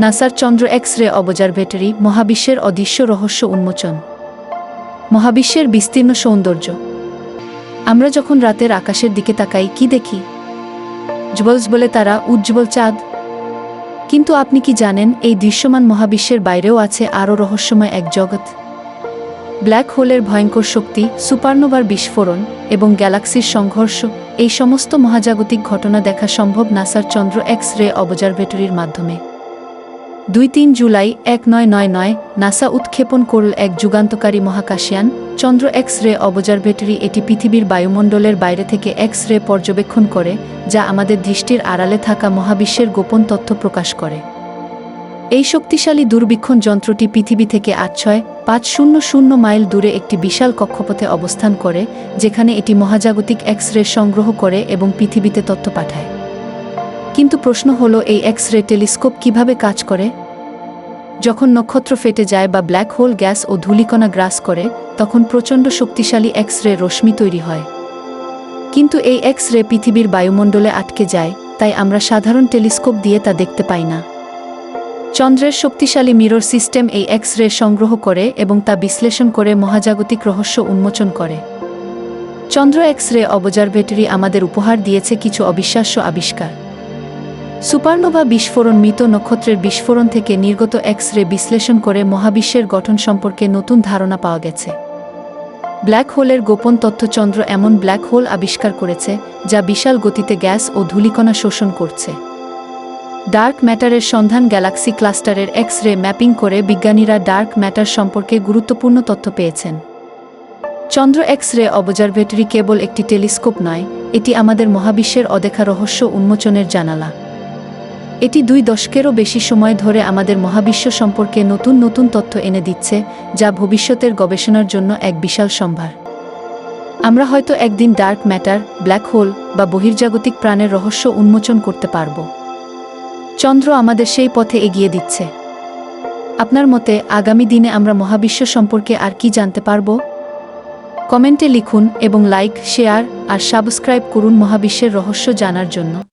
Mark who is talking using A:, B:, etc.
A: নাসার চন্দ্র X ray observatory মহাবিশ্বের অদৃশ্য রহস্য উন্মোচন। মহাবিশ্বের বিস্তীর্ণ সৌন্দর্য। আমরা যখন রাতের আকাশের দিকে তাকাই, কি দেখি? জবলস বলে তারা, উজ্জ্বল চাঁদ। কিন্তু আপনি কি জানেন, এই দৃশ্যমান মহাবিশ্বের বাইরেও আছে আরও রহস্যময় এক জগৎ? ব্ল্যাক হোলের ভয়ঙ্কর শক্তি, সুপারনোভার বিস্ফোরণ এবং গ্যালাক্সির সংঘর্ষ, এই সমস্ত মহাজাগতিক ঘটনা দেখা সম্ভব নাসার চন্দ্র এক্স রে অবজারভেটরির মাধ্যমে। দুই তিন জুলাই এক নয় নয় নয় নাসা উৎক্ষেপণ করল এক যুগান্তকারী মহাকাশিয়ান। চন্দ্র এক্স রে অবজারভেটরি এটি পৃথিবীর বায়ুমণ্ডলের বাইরে থেকে এক্স রে পর্যবেক্ষণ করে, যা আমাদের দৃষ্টির আড়ালে থাকা মহাবিশ্বের গোপন তথ্য প্রকাশ করে। এই শক্তিশালী দূরবীক্ষণ যন্ত্রটি পৃথিবী থেকে আট ছয় পাঁচ শূন্য শূন্য মাইল দূরে একটি বিশাল কক্ষপথে অবস্থান করে, যেখানে এটি মহাজাগতিক এক্স রে সংগ্রহ করে এবং পৃথিবীতে তথ্য পাঠায়। কিন্তু প্রশ্ন হলো, এই এক্স রে টেলিস্কোপ কীভাবে কাজ করে? যখন নক্ষত্র ফেটে যায় বা ব্ল্যাক হোল গ্যাস ও ধূলিকণা গ্রাস করে, তখন প্রচণ্ড শক্তিশালী এক্স রে রশ্মি তৈরি হয়। কিন্তু এই এক্স রে পৃথিবীর বায়ুমণ্ডলে আটকে যায়, তাই আমরা সাধারণ টেলিস্কোপ দিয়ে তা দেখতে পাই না। চন্দ্রের শক্তিশালী মিরর সিস্টেম এই এক্স রে সংগ্রহ করে এবং তা বিশ্লেষণ করে মহাজাগতিক রহস্য উন্মোচন করে। চন্দ্র এক্স রে অবজারভেটরি আমাদের উপহার দিয়েছে কিছু অবিশ্বাস্য আবিষ্কার। সুপারনোভা বিস্ফোরণ মৃত নক্ষত্রের বিস্ফোরণ থেকে নির্গত এক্স রে বিশ্লেষণ করে মহাবিশ্বের গঠন সম্পর্কে নতুন ধারণা পাওয়া গেছে। ব্ল্যাক হোলের গোপন তথ্য চন্দ্র এমন ব্ল্যাক হোল আবিষ্কার করেছে, যা বিশাল গতিতে গ্যাস ও ধূলিকণা শোষণ করছে। ডার্ক ম্যাটারের সন্ধান গ্যালাক্সি ক্লাস্টারের এক্স রে ম্যাপিং করে বিজ্ঞানীরা ডার্ক ম্যাটার সম্পর্কে গুরুত্বপূর্ণ তথ্য পেয়েছেন। চন্দ্র এক্স রে অবজারভেটরি কেবল একটি টেলিস্কোপ নয়, এটি আমাদের মহাবিশ্বের অদেখা রহস্য উন্মোচনের জানালা। এটি দুই দশকেরও বেশি সময় ধরে আমাদের মহাবিশ্ব সম্পর্কে নতুন নতুন তথ্য এনে দিচ্ছে, যা ভবিষ্যতের গবেষণার জন্য এক বিশাল সম্ভার। আমরা হয়তো একদিন ডার্ক ম্যাটার, ব্ল্যাক হোল বা বহির্জাগতিক প্রাণের রহস্য উন্মোচন করতে পারব। চন্দ্র আমাদের সেই পথে এগিয়ে দিচ্ছে। আপনার মতে আগামী দিনে আমরা মহাবিশ্ব সম্পর্কে আর কি জানতে পারব? কমেন্টে লিখুন এবং লাইক, শেয়ার আর সাবস্ক্রাইব করুন মহাবিশ্বের রহস্য জানার জন্য।